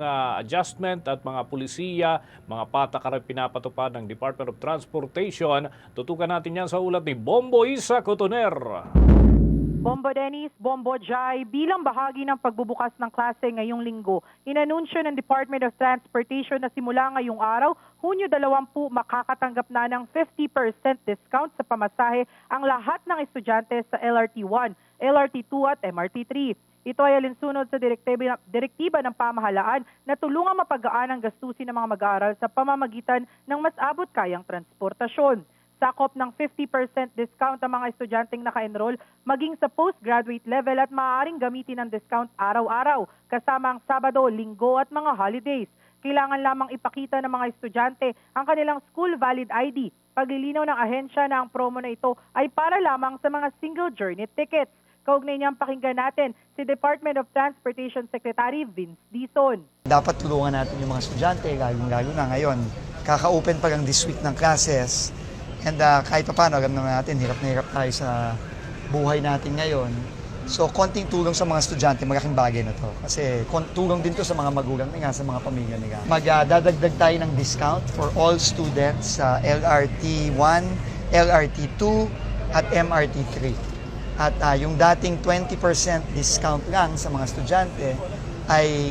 mga adjustment at mga pulisiya, mga patakaran pinapatupad ng Department of Transportation. Tutukan natin yan sa ulat ni Bombo Isa Cotoner. Bombo Dennis, Bombo Jai, bilang bahagi ng pagbubukas ng klase ngayong linggo, inanunsyo ng Department of Transportation na simula ngayong araw, Hunyo 20, makakatanggap na ng 50% discount sa pamasahe ang lahat ng estudyante sa LRT1, LRT2 at MRT3. Ito ay alinsunod sa direktiba, ng pamahalaan na tulungang mapagaan ang gastusin ng mga mag-aaral sa pamamagitan ng mas abot kayang transportasyon. Sakop ng 50% discount ang mga estudyanteng naka-enroll maging sa postgraduate level at maaaring gamitin ang discount araw-araw kasama ang Sabado, Linggo at mga holidays. Kailangan lamang ipakita ng mga estudyante ang kanilang school valid ID. Paglilinaw ng ahensya na ang promo na ito ay para lamang sa mga single journey tickets. Kaugnay niyang pakinggan natin si Department of Transportation Secretary Vince Dizon. dapat tulungan natin yung mga estudyante, lalo-lalo na ngayon. Kaka-open pa lang this week ng classes. And uh, kahit pa paano, alam naman natin, hirap na hirap tayo sa buhay natin ngayon. So, konting tulong sa mga estudyante, malaking bagay na to. Kasi tulong din to sa mga magulang nila, sa mga pamilya nila. Magdadagdag tayo ng discount for all students sa LRT1, LRT2, at MRT3. At ah, yung dating 20% discount lang sa mga estudyante ay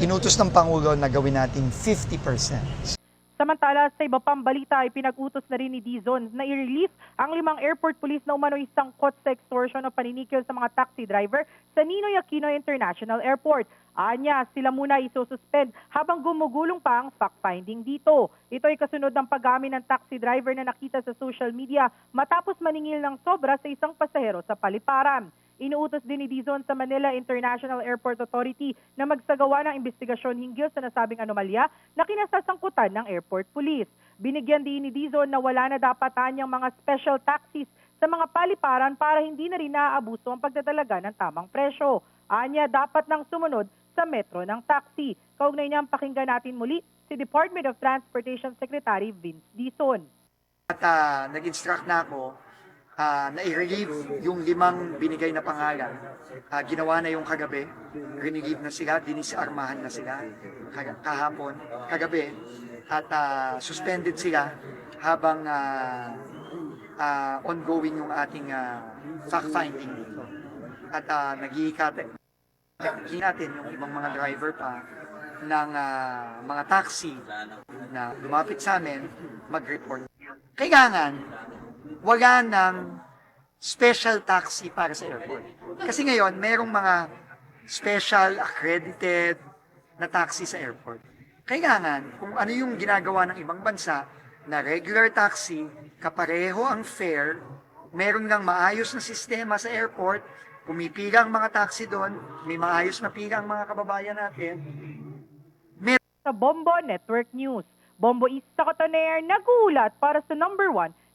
inutos ng Pangulo na gawin natin 50%. Samantala, sa iba pang balita ay pinag-utos na rin ni Dizon na i-release ang limang airport police na umano'y sangkot sa extortion o paninikil sa mga taxi driver sa Ninoy Aquino International Airport. Anya, sila muna isususpend habang gumugulong pa ang fact-finding dito. Ito ay kasunod ng pag-amin ng taxi driver na nakita sa social media matapos maningil ng sobra sa isang pasahero sa paliparan. Inuutos din ni Dizon sa Manila International Airport Authority na magsagawa ng investigasyon hinggil sa nasabing anomalya na kinasasangkutan ng airport police. Binigyan din ni Dizon na wala na dapat anyang mga special taxis sa mga paliparan para hindi na rin naaabuso ang pagdadalaga ng tamang presyo. Anya, dapat nang sumunod sa metro ng taxi. Kaugnay niyang pakinggan natin muli si Department of Transportation Secretary Vince Dizon. At ah, nag-instruct na ako ah, na i-relieve yung limang binigay na pangalan. Ah, ginawa na yung kagabi. Relieve na sila, dinisarmahan na sila kahapon, kagabi. At ah, suspended sila habang ah, ah, ongoing yung ating ah, fact-finding dito. At uh, nag-iikate natin yung ibang mga driver pa ng ah, mga taxi na lumapit sa amin mag-report. Kailangan wala ng special taxi para sa airport. Kasi ngayon, merong mga special accredited na taxi sa airport. Kailangan, kung ano yung ginagawa ng ibang bansa, na regular taxi, kapareho ang fare, meron lang maayos na sistema sa airport, pumipila ang mga taxi doon, may maayos na pila ang mga kababayan natin, sa Bombo Network News. Bombo East sa Cotoner, nagulat para sa number one